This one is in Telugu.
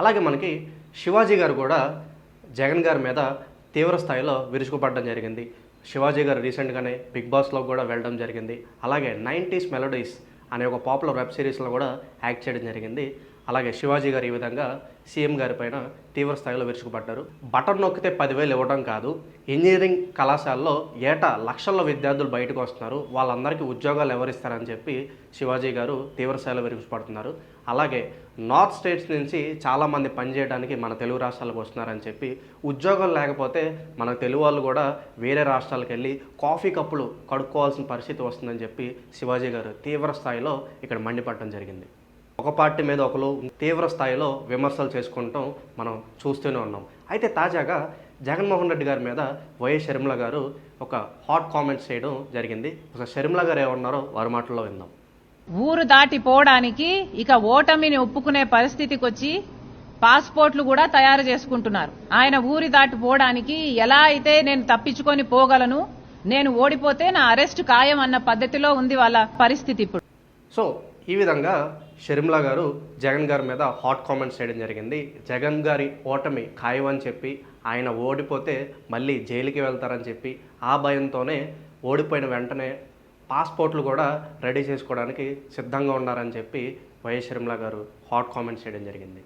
అలాగే మనకి శివాజీ గారు కూడా జగన్ గారి మీద తీవ్ర స్థాయిలో విరుచుకుపడడం జరిగింది. శివాజీ గారు రీసెంట్గానే బిగ్ బాస్లో కూడా వెళ్ళడం జరిగింది. అలాగే నైంటీస్ మెలోడీస్ అనే ఒక పాపులర్ వెబ్ సిరీస్లో కూడా యాక్ట్ చేయడం జరిగింది. అలాగే శివాజీ గారు ఈ విధంగా సీఎం గారి పైన తీవ్ర స్థాయిలో విరుచుకుపడ్డారు. బటన్ నొక్కితే పదివేలు ఇవ్వడం కాదు. ఇంజనీరింగ్ కళాశాలలో ఏటా లక్షల విద్యార్థులు బయటకు వస్తున్నారు. వాళ్ళందరికీ ఉద్యోగాలు ఎవరిస్తారని చెప్పి శివాజీ గారు తీవ్ర స్థాయిలో విరుచుకుపడుతున్నారు. అలాగే నార్త్ స్టేట్స్ నుంచి చాలామంది పనిచేయడానికి మన తెలుగు రాష్ట్రాలకు వస్తున్నారని చెప్పి ఉద్యోగం లేకపోతే మన తెలుగు వాళ్ళు కూడా వేరే రాష్ట్రాలకు వెళ్ళి కాఫీ కప్పులు కడుక్కోవాల్సిన పరిస్థితి వస్తుందని చెప్పి శివాజీ గారు తీవ్ర స్థాయిలో ఇక్కడ మండిపడటం జరిగింది. ఒక పార్టీ మీద ఒకరు తీవ్ర స్థాయిలో విమర్శలు చేసుకుంటాం మనం చూస్తూనే ఉన్నాం. అయితే తాజాగా జగన్మోహన్ రెడ్డి గారి మీద వైఎస్ షర్మిల గారు ఒక హాట్ కామెంట్స్ చేయడం జరిగింది. ఒక షర్మిల గారు ఏమన్నారో వారి మాటల్లో విందాం. ఊరు దాటిపోవడానికి ఇక ఓటమిని ఒప్పుకునే పరిస్థితికి వచ్చి పాస్పోర్ట్లు కూడా తయారు చేసుకుంటున్నారు. ఆయన ఊరి దాటిపోవడానికి ఎలా అయితే నేను తప్పించుకొని పోగలను నేను ఓడిపోతే నా అరెస్ట్ ఖాయం అన్న పద్ధతిలో ఉంది వాళ్ళ పరిస్థితి ఇప్పుడు. సో ఈ విధంగా షర్మిలా గారు జగన్ గారి మీద హాట్ కామెంట్స్ చేయడం జరిగింది. జగన్ గారి ఓటమి ఖాయం అని చెప్పి ఆయన ఓడిపోతే మళ్ళీ జైలుకి వెళ్తారని చెప్పి ఆ భయంతోనే ఓడిపోయిన వెంటనే పాస్పోర్ట్లు కూడా రెడీ చేసుకోవడానికి సిద్ధంగా ఉన్నారని చెప్పి వైఎస్ షర్మిలా గారు హాట్ కామెంట్స్ చేయడం జరిగింది.